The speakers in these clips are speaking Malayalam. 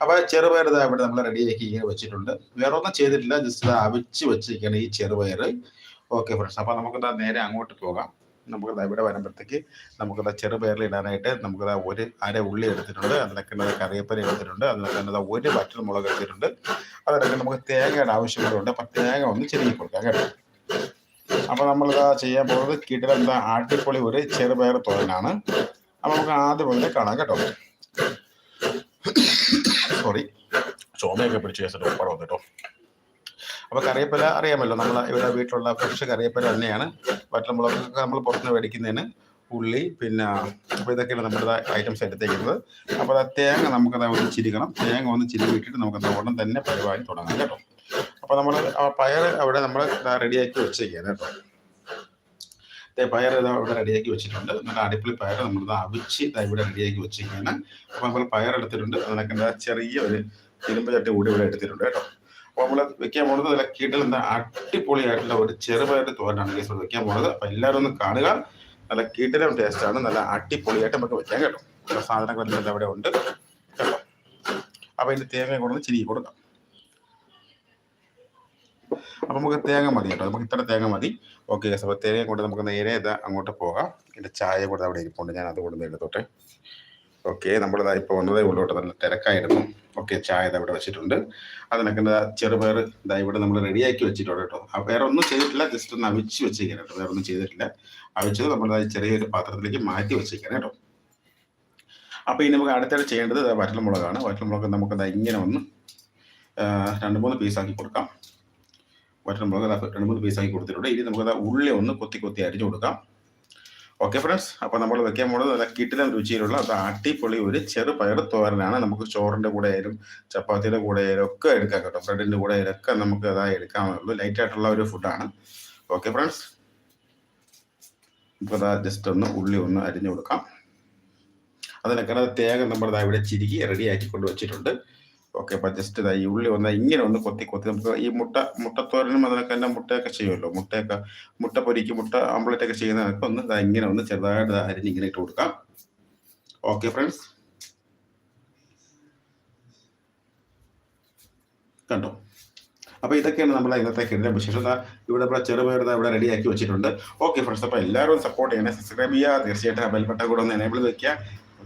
അപ്പോൾ ചെറുപയർ ഇതാ ഇവിടെ നമ്മൾ റെഡിയാക്കി ഇങ്ങനെ വെച്ചിട്ടുണ്ട്. വേറെ ഒന്നും ചെയ്തിട്ടില്ല ജസ്റ്റ് അവിച്ച് വെച്ചിരിക്കുകയാണ് ഈ ചെറുപയർ ഓക്കെ ഫ്രണ്ട്സ് അപ്പോൾ നമുക്കിതാ നേരെ അങ്ങോട്ട് പോകാം. നമുക്കിതാ ഇവിടെ വരുമ്പോഴത്തേക്ക് നമുക്കിതാ ചെറുപയറിൽ ഇടാനായിട്ട് നമുക്കിതാ ഒരു അര ഉള്ളി എടുത്തിട്ടുണ്ട്. അതിനൊക്കെ ഉള്ളത് കറിവേപ്പില എടുത്തിട്ടുണ്ട്. അതിനൊക്കെ ഉള്ളത് ഒരു വറ്റൽ മുളക് എടുത്തിട്ടുണ്ട്. അതിനൊക്കെ നമുക്ക് തേങ്ങയുടെ ആവശ്യങ്ങളുണ്ട് അപ്പം തേങ്ങ ഒന്ന് ചെറിയ കൊടുക്കാം കേട്ടോ. അപ്പോൾ നമ്മളിതാ ചെയ്യാൻ പോകുന്നത് കിടലെന്താ അടിപൊളി ഒരു ചെറുപയർ തോരനാണ്. അപ്പോൾ നമുക്ക് ആദ്യം മുതലേ കാണാം കേട്ടോ. സോറി ചുമയൊക്കെ പിടിച്ച് കേസ് ഉപ്പടം കേട്ടോ അപ്പോൾ കറിവേപ്പില അറിയാമല്ലോ നമ്മൾ ഇവിടെ വീട്ടിലുള്ള ഫ്രഷ് കറിവേപ്പില തന്നെയാണ്. വറ്റൽമുളകൊക്കെ നമ്മൾ പുറത്തുനിന്ന് മേടിക്കുന്നതിന് ഉള്ളി പിന്നെ അപ്പോൾ ഇതൊക്കെയാണ് നമ്മുടെ ഐറ്റംസ് എടുത്തേക്കുന്നത്. അപ്പോൾ അത് തേങ്ങ നമുക്കത് ഒന്ന് ചിരിക്കണം. തേങ്ങ ഒന്ന് ചിരി ഇട്ടിട്ട് നമുക്കത് ഉടൻ തന്നെ പരിപാടി തുടങ്ങാം കേട്ടോ. അപ്പോൾ നമ്മൾ ആ പയർ അവിടെ നമ്മൾ റെഡിയാക്കി വെച്ചേക്കാണ് കേട്ടോ. പയർ ഇതാ ഇവിടെ റെഡിയാക്കി വെച്ചിട്ടുണ്ട്. നല്ല അടിപൊളി പയർ നമ്മളിത് അവിച്ച് ഇതാ ഇവിടെ റെഡിയാക്കി വെച്ചിരിക്കുകയാണ്. അപ്പോൾ നമ്മൾ പയർ എടുത്തിട്ടുണ്ട്. അതിനൊക്കെ എന്താ ചെറിയ ഒരു ഇരുമ്പ് ചട്ടി കൂടി ഇവിടെ എടുത്തിട്ടുണ്ട് കേട്ടോ. അപ്പോൾ നമ്മൾ വെക്കാൻ പോകുന്നത് നല്ല കിടൽ എന്താ അടിപൊളിയായിട്ടുള്ള ഒരു ചെറുപയറിന്റെ തോരനാണ് കേസ് വെക്കാൻ പോകുന്നത്. അപ്പോൾ എല്ലാവരും ഒന്ന് കാണുക. നല്ല കിടലം ടേസ്റ്റാണ് നല്ല അടിപൊളിയായിട്ട് നമുക്ക് വെക്കാൻ കേട്ടോ. സാധനങ്ങൾ സാധനങ്ങളെല്ലാം അവിടെ ഉണ്ട് കേട്ടോ. അപ്പോൾ ഇതിന്റെ തേങ്ങ കൊണ്ടുവന്ന് ചിരി കൊടുക്കാം അപ്പം നമുക്ക് തേങ്ങ മതി കേട്ടോ. നമുക്ക് ഇത്ര തേങ്ങ മതി. ഓക്കെ അപ്പോൾ തേങ്ങ കൊണ്ട് നമുക്ക് നേരെ ഇത് അങ്ങോട്ട് പോകാം. എന്റെ ചായ കൂടെ അവിടെ ഇരിപ്പുണ്ട്. ഞാൻ അത് കൊണ്ടുവന്ന് എടുത്തോട്ടെ. ഓക്കെ നമ്മളിതാ ഇപ്പോൾ വന്നതേ ഉള്ളൂ കേട്ടോ. നല്ല തിരക്കായിരുന്നു. ഓക്കെ ചായ ഇതാ ഇവിടെ വെച്ചിട്ടുണ്ട്. അതിനൊക്കെ ചെറുപയർ ഇതാ ഇവിടെ നമ്മൾ റെഡിയാക്കി വെച്ചിട്ടുണ്ട് കേട്ടോ. വേറെ ഒന്നും ചെയ്തിട്ടില്ല. ജസ്റ്റ് ഒന്ന് അവിച്ച് വെച്ചേക്കാൻ കേട്ടോ. വേറെ ഒന്നും ചെയ്തിട്ടില്ല. അവിച്ചത് നമ്മൾ ചെറിയൊരു പാത്രത്തിലേക്ക് മാറ്റി വെച്ചേക്കാൻ കേട്ടോ. അപ്പോൾ ഇനി നമുക്ക് അടുത്തായിട്ട് ചെയ്യേണ്ടത് വറ്റൽമുളകാണ്. വറ്റൽമുളക് നമുക്ക് ഇങ്ങനെ ഒന്ന് രണ്ട് മൂന്ന് പീസാക്കി കൊടുക്കാം. വറ്റൽമുളക് നമ്മൾ രണ്ട് മൂന്ന് പീസാക്കി കൊടുത്തിട്ടുണ്ട്. ഇനി നമുക്കത് ഉള്ളി ഒന്ന് കൊത്തി കൊത്തി അരിഞ്ഞു കൊടുക്കാം. ഓക്കെ ഫ്രണ്ട്സ് അപ്പോൾ നമ്മൾ വെക്കാൻ പോകുന്നത് നല്ല കിട്ടിലും രുചിയിലുള്ള അത് അടിപൊളി ഒരു ചെറു പയർ തോരനാണ്. നമുക്ക് ചോറിന്റെ കൂടെ ആയാലും ചപ്പാത്തിയുടെ കൂടെ ആയാലും ഒക്കെ എടുക്കാം കേട്ടോ. ബ്രെഡിന്റെ കൂടെ ആയാലും ഒക്കെ നമുക്ക് അതാ എടുക്കാവുന്നുള്ളൂ ലൈറ്റ് ആയിട്ടുള്ള ഒരു ഫുഡാണ് ഓക്കെ ഫ്രണ്ട്സ് ഇപ്പോൾ അതാ ജസ്റ്റ് ഒന്ന് ഉള്ളി ഒന്ന് അരിഞ്ഞു കൊടുക്കാം. അതിനൊക്കെ തേങ്ങ നമ്മൾ ഇവിടെ ചിരുകി റെഡിയാക്കി കൊണ്ട് വെച്ചിട്ടുണ്ട്. ഓക്കെ അപ്പോൾ ജസ്റ്റ് ഈ ഉള്ളി ഒന്ന് ഇങ്ങനെ ഒന്ന് കൊത്തി കൊത്തി നമുക്ക് ഈ മുട്ട മുട്ടത്തോരനും അതിനൊക്കെ തന്നെ മുട്ടയൊക്കെ ചെയ്യുമല്ലോ. മുട്ടയൊക്കെ മുട്ട പൊരിക്കും മുട്ട ആംപ്ലേറ്റ് ഒക്കെ ചെയ്യുന്നതൊക്കെ ഒന്ന് ഇങ്ങനെ ഒന്ന് ചെറുതായിട്ട് അരിഞ്ഞ് ഇങ്ങനെ ഇട്ട് കൊടുക്കാം. ഓക്കെ ഫ്രണ്ട്സ് കണ്ടോ? അപ്പോൾ ഇതൊക്കെയാണ് നമ്മൾ ഇന്നത്തെ കിടന്ന വിശേഷം. ഇവിടെ ഇവിടെ ചെറുപയർ ഇവിടെ റെഡിയാക്കി വെച്ചിട്ടുണ്ട്. ഓക്കെ ഫ്രണ്ട്സ് അപ്പോൾ എല്ലാവരും സപ്പോർട്ട് ചെയ്യണേ. സബ്സ്ക്രൈബ് ചെയ്യുക. തീർച്ചയായിട്ടും ആ ബെൽബട്ടൺ കൂടെ ഒന്ന് എനേബിൾ വെക്കുക.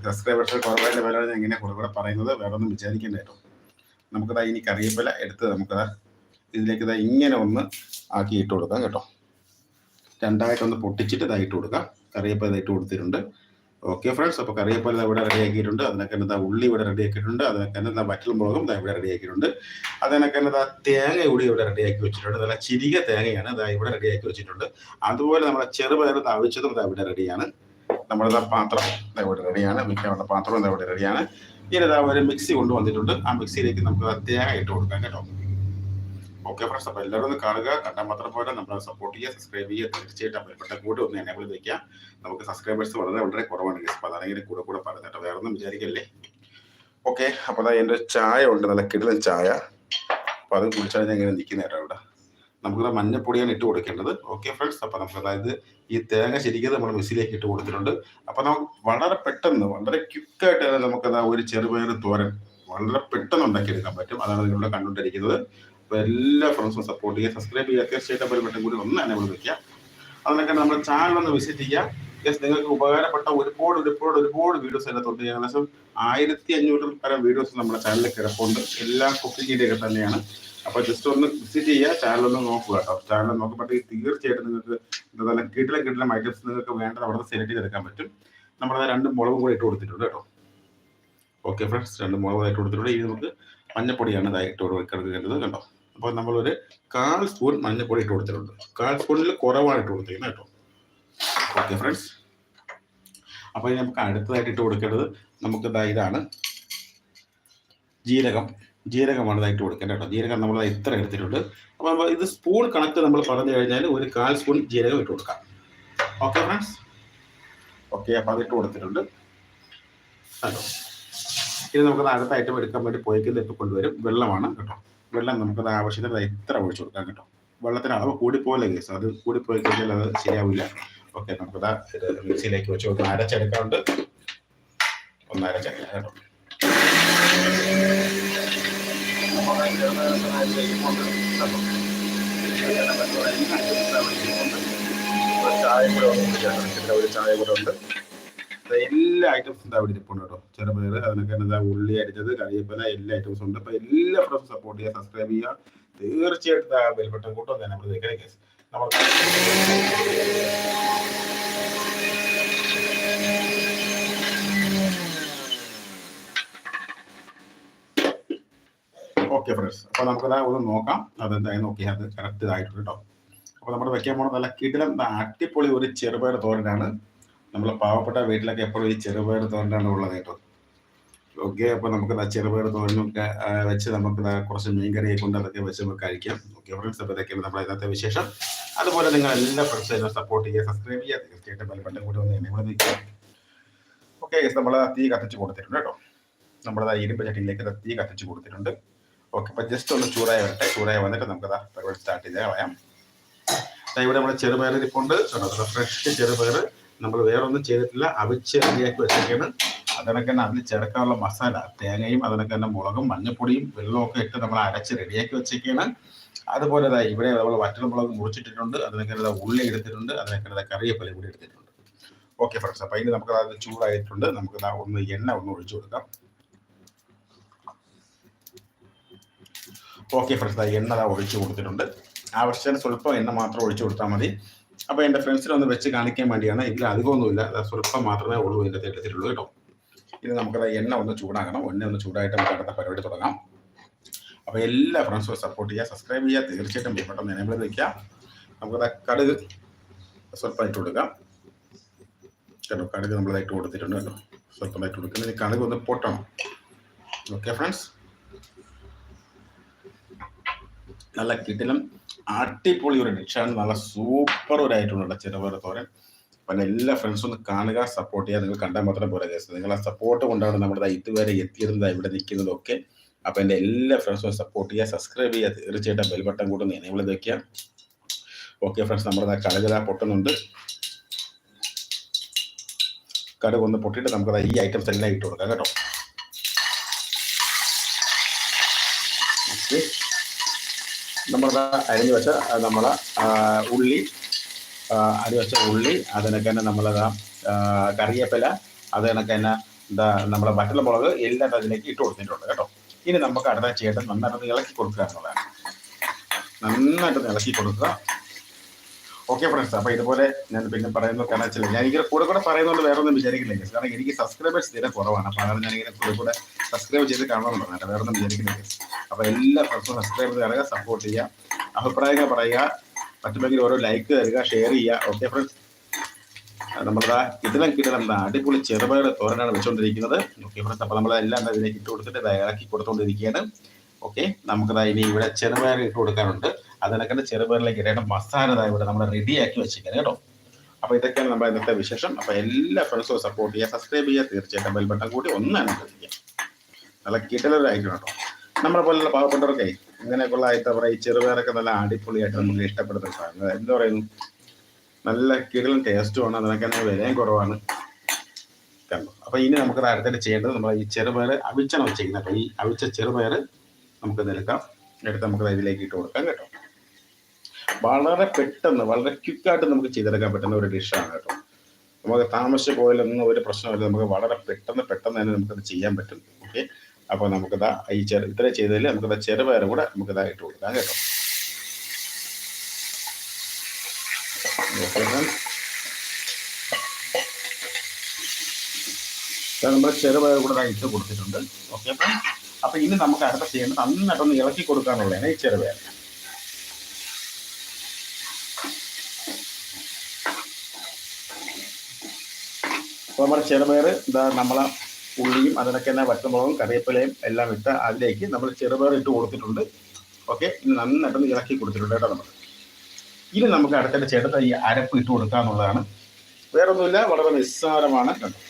സബ്സ്ക്രൈബേഴ്സ് കുറവായിട്ട് വില ഞാൻ ഇങ്ങനെ കൂടെ കൂടെ പറയുന്നത്. വേറെ ഒന്നും വിചാരിക്കേണ്ട കേട്ടോ. നമുക്കതാ ഇനി കറിവേപ്പില എടുത്ത് നമുക്കതാ ഇതിലേക്ക് ഇതാ ഇങ്ങനെ ഒന്ന് ആക്കി ഇട്ട് കൊടുക്കാം കേട്ടോ. രണ്ടായിട്ടൊന്ന് പൊട്ടിച്ചിട്ട് ഇതാ ഇട്ട് കൊടുക്കാം. കറിവേപ്പില ഇതാ ഇട്ട് കൊടുത്തിട്ടുണ്ട്. ഓക്കെ ഫ്രണ്ട്സ് അപ്പോൾ കറിവേപ്പില ഇവിടെ റെഡിയാക്കിയിട്ടുണ്ട് അതിനൊക്കെ എന്താ ഉള്ളി ഇവിടെ റെഡിയാക്കിയിട്ടുണ്ട് അതിനൊക്കെ എന്താ വറ്റൽമുളകും ദാ ഇവിടെ റെഡിയാക്കിയിട്ടുണ്ട് അതിനൊക്കെ എന്താ തേങ്ങ കൂടി ഇവിടെ റെഡിയാക്കി വെച്ചിട്ടുണ്ട്. നല്ല ചിരിക തേങ്ങയാണ് ദാ ഇവിടെ റെഡിയാക്കി വെച്ചിട്ടുണ്ട്. അതുപോലെ നമ്മുടെ ചെറുപയർ താവിച്ചതും ദാ ഇവിടെ റെഡിയാണ് നമ്മുടെ പാത്രം ഇവിടെ റെഡിയാണ് മിക്കാനുള്ള പാത്രം ദാ ഇവിടെ റെഡിയാണ് ഇനി ഇതാ ഒരു മിക്സി കൊണ്ടുവന്നിട്ടുണ്ട്. ആ മിക്സിയിലേക്ക് നമുക്ക് അത്യാഗം ഇട്ട് കൊടുക്കാം കേട്ടോ. ഓക്കെ ഫ്രണ്ട്സ് അപ്പോൾ എല്ലാവരും ഒന്ന് കാണുക. കണ്ടാൽ മാത്രം പോലെ നമ്മളെ സപ്പോർട്ട് ചെയ്യുക സബ്സ്ക്രൈബ് ചെയ്യുക. തീർച്ചയായിട്ടും ബന്ധപ്പെട്ട കൂടെ ഒന്ന് എനേബിൾ വയ്ക്കുക നമുക്ക് സബ്സ്ക്രൈബേഴ്സ് വളരെ വളരെ കുറവാണ് ഗസ് അപ്പോൾ അതാണെങ്കിൽ കൂടെ കൂടെ പറയുന്നത് കേട്ടോ. വേറെ ഒന്നും വിചാരിക്കല്ലേ? ഓക്കെ അപ്പോൾ അതാ എന്റെ ചായ ഉണ്ട്. നല്ല കിടിലൻ ചായ. അപ്പോൾ അത് കുടിച്ചാൽ ഞാൻ ഇങ്ങനെ നിൽക്കുന്ന കേട്ടോ ഇവിടെ. നമുക്ക് മഞ്ഞപ്പൊടിയാണ് ഇട്ട് കൊടുക്കേണ്ടത്. ഓക്കെ ഫ്രണ്ട്സ് അപ്പോൾ നമുക്ക് അതായത് ഈ തേങ്ങ ശരിക്കും നമ്മൾ മിസ്സിലേക്ക് ഇട്ട് കൊടുത്തിട്ടുണ്ട്. അപ്പോൾ നമുക്ക് വളരെ പെട്ടെന്ന് വളരെ ക്വിക്കായിട്ട് നമുക്കത് ഒരു ചെറുപയർ തോരൻ വളരെ പെട്ടെന്ന് ഉണ്ടാക്കിയെടുക്കാൻ പറ്റും. അതാണ് നിങ്ങളുടെ കണ്ടുകൊണ്ടിരിക്കുന്നത്. അപ്പോൾ എല്ലാ ഫ്രണ്ട്സും സപ്പോർട്ട് ചെയ്യുക. സബ്സ്ക്രൈബ് ചെയ്യുക. തീർച്ചയായിട്ടും ഒരു ബട്ടൺ കൂടി ഒന്ന് എന്നെ വിളിക്കുക അതിനൊക്കെ നമ്മുടെ ചാനൽ ഒന്ന് വിസിറ്റ് ചെയ്യുക. യെസ് നിങ്ങൾക്ക് ഉപകാരപ്പെട്ട ഒരുപാട് ഒരുപാട് ഒരുപാട് വീഡിയോസ് അതിനകത്തുണ്ട് ഏകദേശം ആയിരത്തി അഞ്ഞൂറിൽ പരം വീഡിയോസ് നമ്മുടെ ചാനലിൽ കിടപ്പുണ്ട്. എല്ലാ കുക്കിങ്ങിന്റെ ഒക്കെ തന്നെയാണ്. അപ്പോൾ ജസ്റ്റ് ഒന്ന് വിസിറ്റ് ചെയ്യുക. ചാനൽ ഒന്ന് നോക്കുക കേട്ടോ. ചാനൽ നോക്കുമ്പോഴത്തേക്ക് തീർച്ചയായിട്ടും നിങ്ങൾക്ക് എന്താ നല്ല കിടിലം കിടിലം ഐറ്റംസ് നിങ്ങൾക്ക് വേണ്ടത് അവിടെ സെലക്ട് ചെയ്തെടുക്കാൻ പറ്റും. നമ്മുടെ രണ്ട് മുളകും കൂടി ഇട്ട് കൊടുത്തിട്ടുണ്ട് കേട്ടോ. ഓക്കെ ഫ്രണ്ട്സ് രണ്ട് മുളക് ഇട്ട് കൊടുത്തിട്ടുണ്ട്. ഇനി നമുക്ക് മഞ്ഞപ്പൊടിയാണ് ഇതായി ഇട്ട് കൊടുക്കേണ്ടത് കണ്ടോ അപ്പോൾ നമ്മളൊരു കാൽ സ്പൂൺ മഞ്ഞപ്പൊടി ഇട്ട് കൊടുത്തിട്ടുണ്ട്. കാൽ സ്പൂണിൽ കുറവാണ് ഇട്ട് കൊടുത്തിരിക്കുന്നത് കേട്ടോ. ഓക്കെ ഫ്രണ്ട്സ് അപ്പോൾ ഇനി നമുക്ക് അടുത്തതായിട്ട് ഇട്ട് കൊടുക്കേണ്ടത് നമുക്ക് ദാ ഇതാണ്. ജീരകം. ജീരകമാണ് ഇതായിട്ട് കൊടുക്കേണ്ടത് കേട്ടോ. ജീരകം നമ്മൾ ഇത്ര എടുത്തിട്ടുണ്ട്. അപ്പോൾ ഇത് സ്പൂൺ കണക്ക് നമ്മൾ പറഞ്ഞു കഴിഞ്ഞാൽ ഒരു കാൽ സ്പൂൺ ജീരകം ഇട്ട് കൊടുക്കാം. ഓക്കെ ഫ്രണ്ട്സ് ഓക്കെ അപ്പോൾ അതിട്ട് ഇട്ട് കൊടുത്തിട്ടുണ്ട് ഇനി നമുക്ക് അടുത്ത ഐറ്റം എടുക്കാൻ വേണ്ടി പോയിക്കുന്നത് ഇപ്പോൾ കൊണ്ടുവരും. വെള്ളമാണ് കേട്ടോ. വെള്ളം നമുക്ക് നമുക്കത് ആവശ്യത്തിന് എത്ര ഒഴിച്ചു കൊടുക്കാം കേട്ടോ. വെള്ളത്തിന് അളവ് കൂടിപ്പോലെ കേസ് അത് കൂടിപ്പോയി കഴിഞ്ഞാൽ അത് ശരിയാവില്ല. ഓക്കെ നമുക്ക് അത് മിക്സിയിലേക്ക് വെച്ച് ഒന്ന് അരച്ചെടുക്കാറുണ്ട് ഒന്ന് അരച്ചെടുക്കാം കേട്ടോ. ഒരു ഉണ്ട് എല്ലാ ഐറ്റംസും അവിടെ ഇരിപ്പുണ്ട് കേട്ടോ. ചെറുപയർ അതിനൊക്കെ എന്താ ഉള്ളി അരിഞ്ഞത് കറിയപ്പല എല്ലാ ഐറ്റംസും ഉണ്ട്. അപ്പൊ എല്ലാ സപ്പോർട്ട് ചെയ്യുക സബ്സ്ക്രൈബ് ചെയ്യുക. തീർച്ചയായിട്ടും ബെൽബട്ടൺ കൂട്ടം തന്നെ നമ്മൾ നമ്മൾ ഓക്കെ ഫ്രണ്ട്സ് അപ്പൊ നമുക്കത് ഒന്ന് നോക്കാം. അതെന്തായി നോക്കി അത് കറക്റ്റ് ഇതായിട്ടുണ്ട് കേട്ടോ അപ്പൊ നമ്മൾ വെക്കാൻ പോണത് നല്ല കിടിലം അടിപൊളി ഒരു ചെറുപയർ തോരനാണ്. നമ്മൾ പാവപ്പെട്ട വീട്ടിലൊക്കെ എപ്പോഴും ഈ ചെറുപയർ തോരനാണ് ഉള്ളത് കേട്ടോ ഓക്കെ അപ്പോൾ നമുക്ക് ചെറുപയർ തോരനൊക്കെ വെച്ച് നമുക്ക് കുറച്ച് മീൻകറിയെ കൊണ്ട് അതൊക്കെ വെച്ച് നമുക്ക് കഴിക്കാം. ഓക്കെ ഫ്രണ്ട്സ് അപ്പോൾ ഇതൊക്കെയാണ് നമ്മുടെ ഇന്നത്തെ വിശേഷം. അതുപോലെ നിങ്ങൾ എല്ലാ ഫ്രണ്ട്സും സപ്പോർട്ട് ചെയ്യുക സബ്സ്ക്രൈബ് ചെയ്യുക. തീർച്ചയായിട്ടും ബെൽബട്ടൺ കൂടി ഒന്ന് എന്നെ കൂടെ നിൽക്കുക ഓക്കെ നമ്മൾ തീ കത്തിച്ച് കൊടുത്തിട്ടുണ്ട് കേട്ടോ നമ്മുടെ ഇരുമ്പ് ചട്ടിയിലേക്ക് തീ കത്തിച്ച് കൊടുത്തിട്ടുണ്ട്. ഓക്കെ അപ്പോൾ ജസ്റ്റ് ഒന്ന് ചൂടായി വരട്ടെ ചൂടായി വന്നിട്ട് നമുക്ക് പരിപാടി സ്റ്റാർട്ട് ചെയ്ത് കളയാം. ഇവിടെ നമ്മുടെ ചെറുപയർ ഇരിപ്പുണ്ട്. ഫ്രഷ് ചെറുപയർ നമ്മൾ വേറെ ഒന്നും ചെയ്തിട്ടില്ല അവിച്ച് റെഡിയാക്കി വെച്ചിരിക്കുന്നത് അതിനൊക്കെ തന്നെ അതിൽ ചേർക്കാനുള്ള മസാല തേങ്ങയും അതിനൊക്കെ തന്നെ മുളകും മഞ്ഞപ്പൊടിയും വെള്ളമൊക്കെ ഇട്ട് നമ്മൾ അരച്ച് റെഡിയാക്കി വെച്ചേക്കാണ്. അതുപോലെ തന്നെ ഇവിടെ നമ്മൾ വറ്റൽ വറ്റൽമുളക് മുറിച്ചിട്ടിട്ടുണ്ട്. അതിനൊക്കെ ഉള്ളി എടുത്തിട്ടുണ്ട്. അതിനൊക്കെ കറിയപ്പല കൂടി എടുത്തിട്ടുണ്ട്. ഓക്കെ ഫ്രണ്ട്സ് അപ്പൊ ഇനി നമുക്ക് അത് ചൂടായിട്ടുണ്ട്. നമുക്ക് ഒന്ന് എണ്ണ ഒന്ന് ഒഴിച്ചു കൊടുക്കാം. ഓക്കെ ഫ്രണ്ട്സ് എണ്ണ അതാ ഒഴിച്ചു കൊടുത്തിട്ടുണ്ട്. ആവശ്യത്തിന് സ്വല്പം എണ്ണ മാത്രം ഒഴിച്ചു കൊടുത്താൽ മതി. അപ്പോൾ എന്റെ ഫ്രണ്ട്സിനൊന്ന് വെച്ച് കാണിക്കാൻ വേണ്ടിയാണ്. ഇതിൽ അധികമൊന്നുമില്ല. സ്വല്പം മാത്രമേ ഉള്ളൂ ഇതിന്റെ എടുത്തിട്ടുള്ളൂ കേട്ടോ. ഇത് നമുക്കത് എണ്ണ ഒന്ന് ചൂടാക്കണം. എണ്ണ ഒന്ന് ചൂടായിട്ട് നമുക്ക് അടുത്ത പരിപാടി തുടങ്ങാം. അപ്പോൾ എല്ലാ ഫ്രണ്ട്സും സപ്പോർട്ട് ചെയ്യുക. സബ്സ്ക്രൈബ് ചെയ്യുക. തീർച്ചയായിട്ടും പെട്ടെന്ന് എനേബിൾ വയ്ക്കുക നമുക്കത് കടുക് സ്വല്പം ഇട്ട് കൊടുക്കാം. കേട്ടോ കടുക് നമ്മളതായിട്ട് കൊടുത്തിട്ടുണ്ട് കേട്ടോ. സ്വല്പമായിട്ട് കൊടുക്കുന്നത് ഇനി കടുക് ഒന്ന് പൊട്ടണം. ഓക്കെ ഫ്രണ്ട്സ് നല്ല കിടിലം അടിപൊളി ഒരു ഡിഷാണ് നല്ല സൂപ്പർ ഒരു ആയിട്ടുള്ള ചെറുപയർ തോരൻ. അപ്പം എല്ലാ ഫ്രണ്ട്സും ഒന്ന് കാണുക സപ്പോർട്ട് ചെയ്യുക. നിങ്ങൾ കണ്ടാൽ മാത്രം പോരാ കേസ് നിങ്ങളെ സപ്പോർട്ട് കൊണ്ടാണ് നമ്മുടെ ഇതുവരെ എത്തിയിരുന്നത് ഇവിടെ നിൽക്കുന്നതൊക്കെ അപ്പം എന്റെ എല്ലാ ഫ്രണ്ട്സും സപ്പോർട്ട് ചെയ്യുക സബ്സ്ക്രൈബ് ചെയ്യുക. തീർച്ചയായിട്ടും ബെൽ ബട്ടൺ കൂടെ ഒന്ന് എനേബിൾ വയ്ക്കുക ഓക്കെ ഫ്രണ്ട്സ് നമ്മുടെ കടകല പൊട്ടുന്നുണ്ട്. കടുക് പൊട്ടിയിട്ട് നമുക്കത് ഈ ഐറ്റംസ് എല്ലാം ഇട്ട് കൊടുക്കാം കേട്ടോ. നമ്മൾ അരിഞ്ഞു വെച്ച നമ്മൾ ഉള്ളി അരി വെച്ച ഉള്ളി അതിനൊക്കെ തന്നെ നമ്മൾ കറിയപ്പില അത് കണക്ക് തന്നെ എന്താ നമ്മളെ ബട്ടർ മുളക് എല്ലാം അതിലേക്ക് ഇട്ട് കൊടുത്തിട്ടുണ്ട് കേട്ടോ. ഇനി നമുക്ക് അടുത്ത ചേട്ടൻ നന്നായിട്ട് ഇളക്കി കൊടുക്കുക എന്നുള്ളതാണ്. നന്നായിട്ട് ഇളക്കി കൊടുക്കുക. ഓക്കെ ഫ്രണ്ട്സ് അപ്പോൾ ഇതുപോലെ ഞാൻ പിന്നെ പറയുന്നത് കാരണം വെച്ചാൽ ഞാൻ ഇങ്ങനെ കൂടെ കൂടെ പറയുന്നത് വേറെ ഒന്നും വിചാരിക്കില്ല കാരണം എനിക്ക് സബ്സ്ക്രൈബേഴ്സ് തീരെ കുറവാണ്. അപ്പോൾ അതാണ് ഞാൻ ഇങ്ങനെ കൂടെ കൂടെ സബ്സ്ക്രൈബ് ചെയ്ത് കാണാൻ പറഞ്ഞാൽ വേറെ ഒന്നും വിചാരിക്കുന്നില്ല. അപ്പൊ എല്ലാ ഫ്രണ്ട്സും സബ്സ്ക്രൈബ് ചെയ്യുക സപ്പോർട്ട് ചെയ്യുക അഭിപ്രായങ്ങൾ പറയുക പറ്റുമെങ്കിൽ ഓരോ ലൈക്ക് തരിക ഷെയർ ചെയ്യുക. ഓക്കെ ഫ്രണ്ട്സ് നമ്മളതാ കിടലം എന്താ അടിപൊളി ചെറുപയർ തോരനാണ് വെച്ചുകൊണ്ടിരിക്കുന്നത് ഓക്കെ ഫ്രണ്ട്സ് അപ്പൊ നമ്മളെല്ലാം ഇതിലേക്ക് ഇട്ട് കൊടുത്തിട്ട് ഇറക്കി കൊടുത്തുകൊണ്ടിരിക്കുകയാണ് ഓക്കെ നമുക്കതാ ഇനി ഇവിടെ ചെറുപയർ ഇട്ട് കൊടുക്കാനുണ്ട്. അതിനൊക്കെ ചെറുപയറിലേക്ക് ഇടേണ്ട മസാല ഇവിടെ നമ്മൾ റെഡിയാക്കി വെച്ചിരിക്കുന്നത് കേട്ടോ. അപ്പോൾ ഇതൊക്കെയാണ് നമ്മുടെ ഇന്നത്തെ വിശേഷം. അപ്പോൾ എല്ലാ ഫ്രണ്ട്സും സപ്പോർട്ട് ചെയ്യുക സബ്സ്ക്രൈബ് ചെയ്യുക. തീർച്ചയായിട്ടും ബെൽ ബട്ടൺ കൂടി ഒന്ന് അനുസരിക്കുക നല്ല കിട്ടലൊരു ആയിരിക്കും കേട്ടോ. നമ്മളെ പോലുള്ള പാവപ്പെട്ടവർക്കേ ഇങ്ങനെയൊക്കെയുള്ള എന്താ പറയുക ഈ ചെറുപയറൊക്കെ നല്ല അടിപൊളിയായിട്ട് നമുക്ക് ഇഷ്ടപ്പെടുന്ന സാധനം. എന്താ പറയുന്നു? നല്ല കിടലും ടേസ്റ്റുമാണ് അതിനൊക്കെ തന്നെ വിലയും കുറവാണ്. കണ്ടോ? അപ്പോൾ ഇനി നമുക്ക് അടുത്തിട്ട് ചെയ്യേണ്ടത് നമ്മൾ ഈ ചെറുപയർ അവിച്ചാണ് ചെയ്യുന്നത് അപ്പോൾ ഈ അവിച്ച ചെറുപയർ നമുക്ക് നിൽക്കാം എടുത്ത് നമുക്ക് ഇതിലേക്ക് ഇട്ട് കൊടുക്കാം കേട്ടോ. വളരെ പെട്ടെന്ന് വളരെ ക്വിക്കായിട്ട് നമുക്ക് ചെയ്തെടുക്കാൻ പറ്റുന്ന ഒരു ഡിഷാണ് കേട്ടോ. നമുക്ക് താമസിച്ച് പോയാലൊന്നും ഒരു പ്രശ്നമില്ല നമുക്ക് വളരെ പെട്ടെന്ന് പെട്ടെന്ന് തന്നെ നമുക്കത് ചെയ്യാൻ പറ്റും. ഓക്കെ അപ്പോൾ നമുക്കിതാ ഈ ചെറു ഇത്ര ചെയ്തതിൽ നമുക്കിതാ ചെറുപയറും കൂടെ നമുക്കിതാ ഇട്ട് കൊടുക്കാം. കേട്ടോ. നമ്മൾ ചെറുപയർ കൂടെ ഇട്ട് കൊടുത്തിട്ടുണ്ട്. ഓക്കെ അപ്പം അപ്പൊ ഇനി നമുക്ക് അടുത്ത ചെയ്യേണ്ടത് നന്നായിട്ടൊന്ന് ഇളക്കി കൊടുക്കാനുള്ളതാണ് ഈ ചെറുപയർ. അപ്പോൾ നമ്മുടെ ചെറുപയർ ഇതാ നമ്മളെ ഉള്ളിയും അതിനൊക്കെ തന്നെ വറ്റമുളകും കറിവേപ്പിലയും എല്ലാം ഇട്ട് അതിലേക്ക് നമ്മൾ ചെറുപയർ ഇട്ട് കൊടുത്തിട്ടുണ്ട്. ഓക്കെ ഇനി നന്നായിട്ടൊന്ന് ഇളക്കി കൊടുത്തിട്ടുണ്ട് കേട്ടോ നമ്മൾ ഇനി നമുക്ക് അടുത്തിട്ട് ചേട്ടത്തെ ഈ അരപ്പ് ഇട്ട് കൊടുക്കുക എന്നുള്ളതാണ്. വേറൊന്നുമില്ല വളരെ നിസ്സാരമാണ് കേട്ടോ.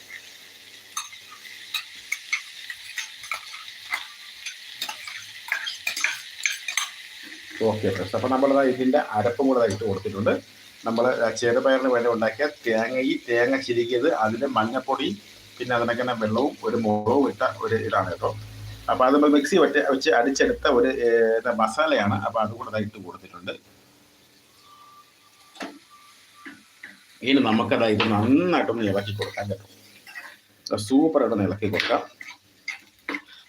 ഓക്കെ ഫ്രണ്ട്സ് അപ്പോൾ നമ്മൾ ഇതിന്റെ അരപ്പും കൂടെ ഇട്ട് കൊടുത്തിട്ടുണ്ട്. നമ്മൾ ചെറുപയറിന് വേണ്ടി ഉണ്ടാക്കിയ തേങ്ങ ഈ തേങ്ങ ചിരിക്കിയത് അതിന്റെ മഞ്ഞപ്പൊടി പിന്നെ അതിനൊക്കെ തന്നെ വെള്ളവും ഒരു മുളകും ഇട്ട ഒരു ഇതാണ് കേട്ടോ. അപ്പൊ അത് മിക്സി വെച്ച് വെച്ച് അടിച്ചെടുത്ത ഒരു മസാലയാണ്. അപ്പൊ അതുകൂടെ ഇട്ട് കൊടുത്തിട്ടുണ്ട്. ഇനി നമുക്കത് ഇത് നന്നായിട്ടൊന്ന് ഇളക്കി കൊടുക്കാം കേട്ടോ. സൂപ്പറായിട്ടൊന്ന് ഇളക്കി കൊടുക്കാം.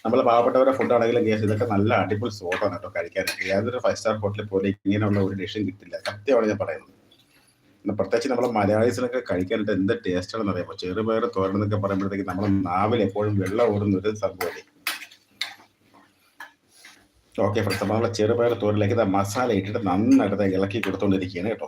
നമ്മൾ പാവപ്പെട്ടവരെ ഫുഡാണെങ്കിലും ഗ്യാസ് ഇതൊക്കെ നല്ല അടിപൊളി സോട്ടാണ് കേട്ടോ കഴിക്കാൻ ഏതൊരു ഫൈവ് സ്റ്റാർ ഹോട്ടലിൽ പോലെ ഇങ്ങനെയുള്ള ഒരു ഡിഷും കിട്ടില്ല. സത്യമാണ് ഞാൻ പറയുന്നത്. പ്രത്യേകിച്ച് നമ്മൾ മലയാളീസിനൊക്കെ കഴിക്കാനായിട്ട് എന്ത് ടേസ്റ്റ് ആണെന്ന് അറിയാമോ ചെറുപയർ തോരൻ എന്നൊക്കെ പറയുമ്പോഴത്തേക്ക് നമ്മുടെ നാവിൽ എപ്പോഴും വെള്ളം ഓടുന്ന ഒരു സംഭവമല്ലേ ഓക്കെ ഫ്രണ്ട്സ് അപ്പോൾ നമ്മൾ ചെറുപയർ തോരനിലേക്ക് മസാല ഇട്ടിട്ട് നന്നായിട്ട് ഇളക്കി കൊടുത്തുകൊണ്ടിരിക്കുകയാണ് കേട്ടോ.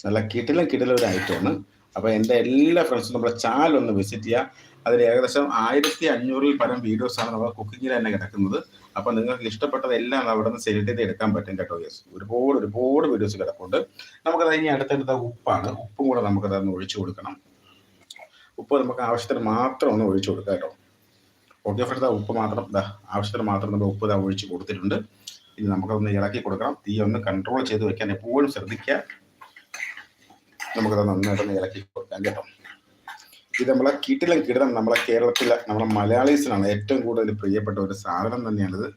നല്ല കിടിലം കിടിലം ഒരു ഐറ്റമാണ് അപ്പോൾ എന്റെ എല്ലാ ഫ്രണ്ട്സും നമ്മുടെ ചാനൽ ഒന്ന് വിസിറ്റ് ചെയ്യുക. അതിൽ ഏകദേശം ആയിരത്തി അഞ്ഞൂറിൽ പരം വീഡിയോസാണ് നമ്മൾ കുക്കിങ്ങിൽ തന്നെ കിടക്കുന്നത്. അപ്പോൾ നിങ്ങൾക്ക് ഇഷ്ടപ്പെട്ടതെല്ലാം അവിടെ നിന്ന് സെലക്ട് ചെയ്ത് എടുക്കാൻ പറ്റും കേട്ടോ യെസ് ഒരുപാട് ഒരുപാട് വീഡിയോസ് കിടപ്പുണ്ട്. നമുക്കത് ഇനി അടുത്തടുത്ത ഉപ്പാണ്. ഉപ്പും കൂടെ നമുക്കത് ഒന്ന് ഒഴിച്ചു കൊടുക്കണം. ഉപ്പ് നമുക്ക് ആവശ്യത്തിന് മാത്രം ഒന്ന് ഒഴിച്ചു കൊടുക്കുക കേട്ടോ. ഓക്കെ ഫ്രണ്ട്സ് ഉപ്പ് മാത്രം ആവശ്യത്തിന് മാത്രം നമ്മൾ ഉപ്പ് ഇതാ ഒഴിച്ചു കൊടുത്തിട്ടുണ്ട്. ഇനി നമുക്കതൊന്ന് ഇളക്കി കൊടുക്കണം. തീ ഒന്ന് കൺട്രോൾ ചെയ്ത് വെക്കാൻ എപ്പോഴും ശ്രദ്ധിക്കുക. നമുക്കത് നന്നായിട്ടൊന്ന് ഇളക്കി കൊടുക്കാം കേട്ടോ. ഇത് നമ്മളെ കിട്ടിലും കിടണം നമ്മളെ കേരളത്തിലെ നമ്മളെ മലയാളീസിനാണ് ഏറ്റവും കൂടുതൽ പ്രിയപ്പെട്ട ഒരു സാധനം തന്നെയാണിത്.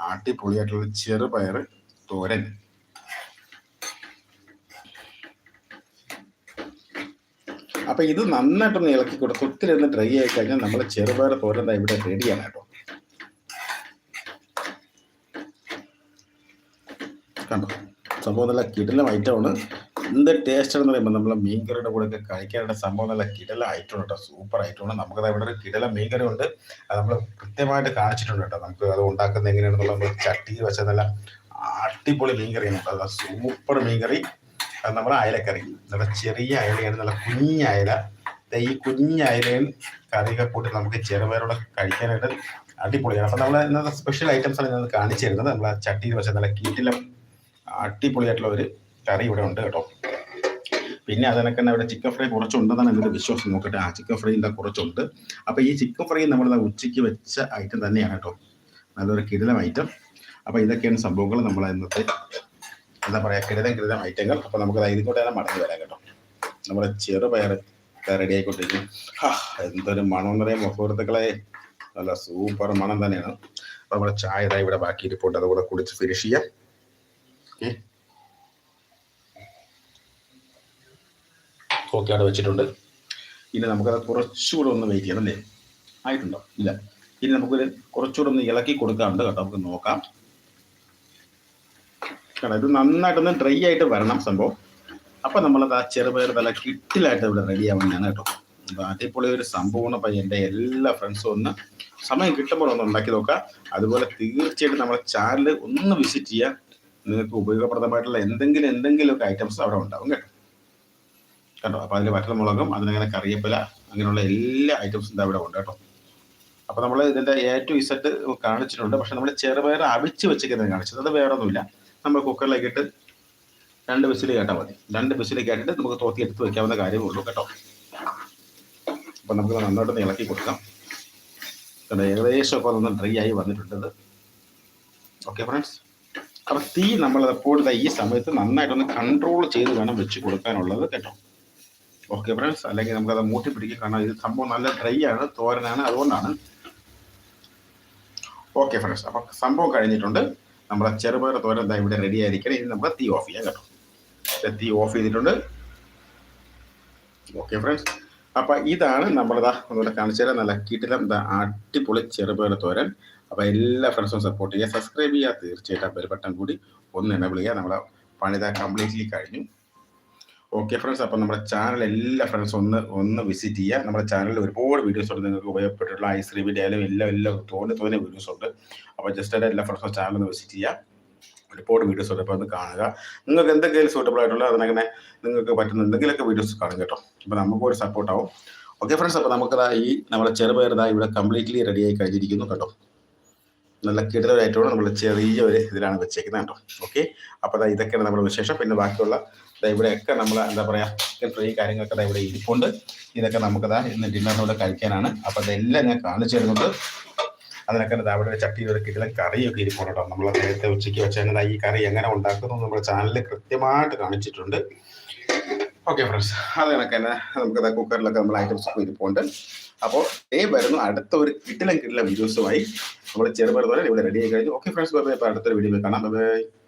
ആട്ടിപ്പൊളിയായിട്ടുള്ള ചെറുപയർ തോരൻ. അപ്പൊ ഇത് നന്നായിട്ടൊന്ന് ഇളക്കി കൊടുത്ത് ഒത്തിരി ഒന്ന് ഡ്രൈ ആയി കഴിഞ്ഞാൽ നമ്മൾ ചെറുപയർ തോരൻ ഇവിടെ റെഡിയാണ് കേട്ടോ. കണ്ടോ? സംഭവം നല്ല കിടിലം ഐറ്റമാണ് എന്ത് ടേസ്റ്റ് ആണെന്ന് പറയുമ്പോൾ നമ്മൾ മീൻകറിയുടെ കൂടെ ഒക്കെ കഴിക്കാനുള്ള സംഭവം നല്ല കിടല ഐറ്റമാണ് കേട്ടോ. സൂപ്പർ ആയിട്ടുണ്ട്. നമുക്കത് ഇവിടെ ഒരു കിടല മീൻകറി ഉണ്ട്. അത് നമ്മൾ കൃത്യമായിട്ട് കാണിച്ചിട്ടുണ്ട് കേട്ടോ. നമുക്ക് അത് ഉണ്ടാക്കുന്നത് എങ്ങനെയാണെന്നുള്ള നമ്മൾ ചട്ടിയിൽ വെച്ച നല്ല അടിപൊളി മീൻകറിയാണ് കേട്ടോ. സൂപ്പർ മീൻകറി അത് നമ്മുടെ അയലക്കറി. നല്ല ചെറിയ അയലയാണ്. നല്ല കുഞ്ഞ അയല. ഈ കുഞ്ഞ അയലയും കറിയൊക്കെ കൂട്ടി നമുക്ക് ചെറുപയറോടെ കഴിക്കാനായിട്ട് അടിപൊളിയാണ്. അപ്പം നമ്മൾ ഇന്നത്തെ സ്പെഷ്യൽ ഐറ്റംസ് ആണ് ഞാൻ കാണിച്ചു തരുന്നത്. നമ്മൾ ആ ചട്ടിയിൽ വെച്ച നല്ല കീറ്റിലും അടിപൊളിയായിട്ടുള്ള ഒരു കറി ഇവിടെ ഉണ്ട് കേട്ടോ. പിന്നെ അതിനൊക്കെ ഇവിടെ ചിക്കൻ ഫ്രൈ കുറച്ചുണ്ടെന്നാണ് എന്റെ വിശ്വാസം. നോക്കട്ടെ ആ ചിക്കൻ ഫ്രൈ എന്താ കുറച്ചുണ്ട്. അപ്പോൾ ഈ ചിക്കൻ ഫ്രൈ നമ്മൾ ഉച്ചയ്ക്ക് വെച്ച ഐറ്റം തന്നെയാണ് കേട്ടോ. നല്ലൊരു കിടിലം ഐറ്റം അപ്പോൾ ഇതൊക്കെയാണ് സംഭവങ്ങൾ നമ്മൾ ഇന്നത്തെ എന്താ പറയുക കിടിലം കിടിലം ഐറ്റങ്ങൾ അപ്പോൾ നമുക്ക് ഇതിലൂടെ തന്നെ മടങ്ങി വരാം കേട്ടോ. നമ്മുടെ ചെറുപയർ റെഡി ആയിക്കൊണ്ടിരിക്കും എന്തൊരു മണം എന്ന് പറയുമ്പോൾ സുഹൃത്തുക്കളെ. നല്ല സൂപ്പർ മണം തന്നെയാണ്. അപ്പോൾ നമ്മുടെ ചായ ഇതായി ഇവിടെ ബാക്കി ഇരിപ്പുണ്ട് അതുകൂടെ കുടിച്ച് ഫിനിഷ് ചെയ്യാം. ഓക്കെ. ഓക്കെ അവിടെ വെച്ചിട്ടുണ്ട്. ഇനി നമുക്കത് കുറച്ചുകൂടെ ഒന്ന് വെയിറ്റ് ചെയ്യണം അല്ലേ? ആയിട്ടുണ്ടോ? ഇല്ല. ഇനി നമുക്കൊരു കുറച്ചുകൂടെ ഒന്ന് ഇളക്കി കൊടുക്കാറുണ്ട് കേട്ടോ. നമുക്ക് നോക്കാം. കാരണം ഇത് നന്നായിട്ടൊന്ന് ഡ്രൈ ആയിട്ട് വരണം സംഭവം. അപ്പൊ നമ്മളത് ആ ചെറുപയർ തല കിട്ടിലായിട്ട് ഇവിടെ റെഡി ആവുന്നതാണ് കേട്ടോ. അതേപോലെ ഒരു സംഭവമാണ്. അപ്പൊ എന്റെ എല്ലാ ഫ്രണ്ട്സും ഒന്ന് സമയം കിട്ടുമ്പോൾ ഒന്ന് ഉണ്ടാക്കി നോക്കാം അതുപോലെ തീർച്ചയായിട്ടും നമ്മുടെ ചാനൽ ഒന്ന് വിസിറ്റ് ചെയ്യുക. നിങ്ങൾക്ക് ഉപയോഗപ്രദമായിട്ടുള്ള എന്തെങ്കിലും എന്തെങ്കിലുമൊക്കെ ഐറ്റംസ് അവിടെ ഉണ്ടാവും കേട്ടോ. കേട്ടോ. അപ്പൊ അതിൽ വറ്റൽമുളകും അതിനങ്ങനെ കറിയപ്പില അങ്ങനെയുള്ള എല്ലാ ഐറ്റംസും ഇതാ ഇവിടെ ഉണ്ട് കേട്ടോ. അപ്പോൾ നമ്മൾ ഇതിന്റെ എ ടു ഇസെറ്റ് കാണിച്ചിട്ടുണ്ട്. പക്ഷെ നമ്മൾ ചെറുപയർ അവിച്ച് വെച്ചിരിക്കുന്നത് കാണിച്ചത്. അത് വേറെ ഒന്നുമില്ല നമ്മൾ കുക്കറിലേക്ക് ഇട്ട് രണ്ട് വിസിൽ കേട്ടാൽ മതി. രണ്ട് വിസിൽ കേട്ടിട്ട് നമുക്ക് തോത്തി എടുത്ത് വെക്കാവുന്ന കാര്യമേ ഉള്ളൂ കേട്ടോ. അപ്പൊ നമുക്ക് നന്നായിട്ട് ഇളക്കി കൊടുക്കാം. ഏകദേശം ഒക്കെ ഒന്ന് ഡ്രൈ ആയി വന്നിട്ടുണ്ട് ഓക്കെ ഫ്രണ്ട്സ് അപ്പോൾ തീ നമ്മൾ എപ്പോഴും ഈ സമയത്ത് നന്നായിട്ടൊന്ന് കൺട്രോൾ ചെയ്ത് വേണം വെച്ച് കൊടുക്കാനുള്ളത് കേട്ടോ. ഓക്കെ ഫ്രണ്ട്സ് അല്ലെങ്കിൽ നമുക്കത് മൂട്ടി പിടിക്കുക കാരണം ഇത് സംഭവം നല്ല ഡ്രൈ ആണ് തോരനാണ് അതുകൊണ്ടാണ്. ഓക്കെ ഫ്രണ്ട്സ് അപ്പൊ സംഭവം കഴിഞ്ഞിട്ടുണ്ട്. നമ്മുടെ ചെറുപയർ തോരൻ എന്താ ഇവിടെ റെഡി ആയിരിക്കണം. ഇനി നമുക്ക് തീ ഓഫ് ചെയ്യാം കേട്ടോ. തീ ഓഫ് ചെയ്തിട്ടുണ്ട്. ഓക്കെ ഫ്രണ്ട്സ് അപ്പൊ ഇതാണ് നമ്മളിതാ ഒന്നുകൂടെ കാണിച്ചു തരാം. നല്ല എന്താ അടിപൊളി ചെറുപയർ തോരൻ. അപ്പൊ എല്ലാ ഫ്രണ്ട്സും സപ്പോർട്ട് ചെയ്യുക. സബ്സ്ക്രൈബ് ചെയ്യുക. തീർച്ചയായിട്ടും ബെൽ ബട്ടൺ കൂടി ഒന്ന് എനേബിൾ ചെയ്യുക. നമ്മളെ പണിത കംപ്ലീറ്റ്ലി കഴിഞ്ഞു. ഓക്കെ ഫ്രണ്ട്സ് അപ്പം നമ്മുടെ ചാനൽ എല്ലാ ഫ്രണ്ട്സ് ഒന്ന് ഒന്ന് വിസിറ്റ് ചെയ്യുക നമ്മുടെ ചാനലിൽ ഒരുപാട് വീഡിയോസ് ഉണ്ട്. നിങ്ങൾക്ക് ഉപയോഗപ്പെട്ടിട്ടുള്ള ഐസ് റിവിന്റെ ആയാലും എല്ലാം എല്ലാം തോന്നി തോന്നിയ വീഡിയോസ് ഉണ്ട്. അപ്പോൾ ജസ്റ്റ് ആയിട്ട് എല്ലാ ഫ്രണ്ട്സും ചാനൽ ഒന്ന് വിസിറ്റ് ചെയ്യുക ഒരുപാട് വീഡിയോസ് ഉണ്ട്. അപ്പോൾ ഒന്ന് കാണുക. നിങ്ങൾക്ക് എന്തെങ്കിലും സൂട്ടബിൾ ആയിട്ടുള്ള അതിനങ്ങനെ നിങ്ങൾക്ക് പറ്റുന്ന എന്തെങ്കിലുമൊക്കെ വീഡിയോസ് കാണും കേട്ടോ. അപ്പോൾ നമുക്ക് ഒരു സപ്പോർട്ടാവും ഓക്കെ ഫ്രണ്ട്സ് അപ്പോൾ നമുക്കതായി ഈ നമ്മുടെ ചെറുപയർ ദാ ഇവിടെ കംപ്ലീറ്റ്ലി റെഡിയായി കഴിഞ്ഞിരിക്കുന്നു കേട്ടോ. നല്ല കിടലായിട്ടാണ് നമ്മൾ ചെറിയ ഒരു ഇതിലാണ് വെച്ചേക്കുന്നത് കേട്ടോ. ഓക്കെ അപ്പോൾ ഇതൊക്കെയാണ് നമ്മുടെ വിശേഷം. പിന്നെ ബാക്കിയുള്ള ഇവിടെയൊക്കെ നമ്മൾ എന്താ പറയുക ഫ്രൈ കാര്യങ്ങളൊക്കെ ഇവിടെ ഇരിപ്പുണ്ട്. ഇതൊക്കെ നമുക്കതാ ഇന്ന് ഡിന്നറിനോട് കഴിക്കാനാണ്. അപ്പോൾ അതെല്ലാം ഞാൻ കാണിച്ചു തരുന്നുണ്ട്. അതിനൊക്കെ അവിടെ ചട്ടിയിൽ ഒരു കിടലൻ കറിയൊക്കെ ഇരിപ്പുണ്ട് കേട്ടോ. നമ്മൾ നേരത്തെ ഉച്ചയ്ക്ക് വെച്ചാൽ ഈ കറി എങ്ങനെ ഉണ്ടാക്കുന്നു നമ്മുടെ ചാനലിൽ കൃത്യമായിട്ട് കാണിച്ചിട്ടുണ്ട്. ഓക്കെ ഫ്രണ്ട്സ് അത് കണക്ക് തന്നെ കുക്കറിലൊക്കെ നമ്മൾ ഐറ്റംസ് ഇരിപ്പുണ്ട്. അപ്പോൾ ഡേ വരുന്നു അടുത്ത ഒരു കിട്ടിലും കിട്ടില്ല വീഡിയോസുമായി നമ്മൾ തോരൻ ഇവിടെ റെഡി ആയി കഴിഞ്ഞു. ഓക്കെ ഫ്രണ്ട്സ് അടുത്തൊരു വീഡിയോ കാണാം. ബൈ